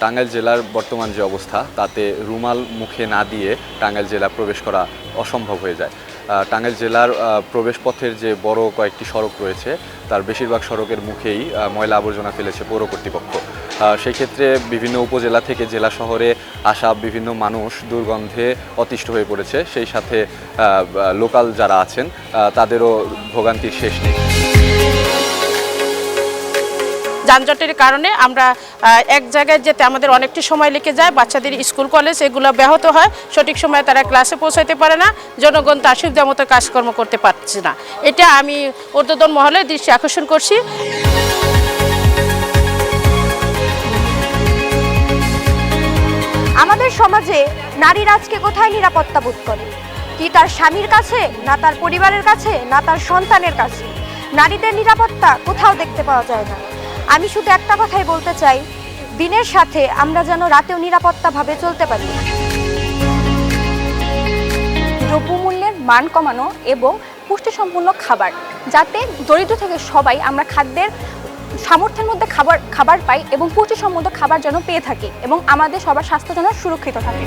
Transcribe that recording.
টাঙ্গাইল জেলার বর্তমান যে অবস্থা তাতে রুমাল মুখে না দিয়ে টাঙ্গাইল জেলা প্রবেশ করা অসম্ভব হয়ে যায়। টাঙ্গাইল জেলার প্রবেশপথের যে বড় কয়েকটি সড়ক রয়েছে তার বেশিরভাগ সড়কের মুখেই ময়লা আবর্জনা ফেলেছে পৌর কর্তৃপক্ষ। আহ, সেই ক্ষেত্রে বিভিন্ন উপজেলা থেকে জেলা শহরে আসা বিভিন্ন মানুষ দুর্গন্ধে অতিষ্ঠ হয়ে পড়েছে। সেই সাথে লোকাল যারা আছেন তাদেরও ভোগান্তির শেষ নেই। যানজটের কারণে আমরা এক জায়গায় যেতে আমাদের অনেকটি সময় লেগে যায়, বাচ্চাদের স্কুল, কলেজ এগুলো ব্যাহত হয়, সঠিক সময়ে তারা ক্লাসে পৌঁছাতে পারে না, জনগণ তার সুবিধা মতো কাজকর্ম করতে পারছে না। এটা আমি ঊর্ধ্বতন মহলের দৃষ্টি আকর্ষণ করছি। আমাদের সমাজে নারীরা আজকে কোথায় নিরাপত্তা বোধ করে? কি তার স্বামীর কাছে, না তার পরিবারের কাছে, না তার সন্তানের কাছে? নারীদের নিরাপত্তা কোথাও দেখতে পাওয়া যায় না। আমি শুধু একটা কথাই বলতে চাই। দিনের সাথে আমরা যেন রাতেও নিরাপত্তাভাবে চলতে পারি। দ্রব্যমূল্যের মান কমানো এবং পুষ্টিসম্পন্ন খাবার, যাতে দরিদ্র থেকে সবাই আমরা খাদ্যের সামর্থ্যের মধ্যে খাবার খাবার পাই এবং পুষ্টিসম্মত খাবার যেন পেয়ে থাকি এবং আমাদের সবার স্বাস্থ্য যেন সুরক্ষিত থাকে।